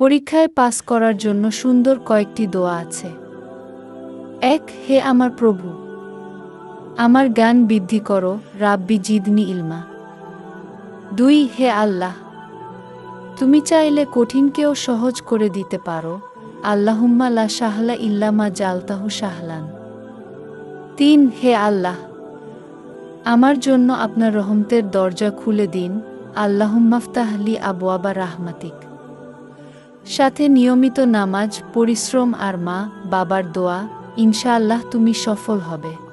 পরীক্ষায় পাস করার জন্য সুন্দর কয়েকটি দোয়া আছে। এক, হে আমার প্রভু, আমার জ্ঞান বৃদ্ধি করো, রাব্বি জিদনি ইলমা। দুই, হে আল্লাহ, তুমি চাইলে কঠিনকেও সহজ করে দিতে পারো, আল্লাহুম্মা লা সাহলা ইল্লামা জালতাহু শাহলান। তিন, হে আল্লাহ, আমার জন্য আপনার রহমতের দরজা খুলে দিন আল্লাহুম্মাফতাহলি আবওয়াবা রাহমাতিক। সাথে নিয়মিত নামাজ পরিশ্রম আর মা বাবার দোয়া ইনশাআল্লাহ তুমি সফল হবে।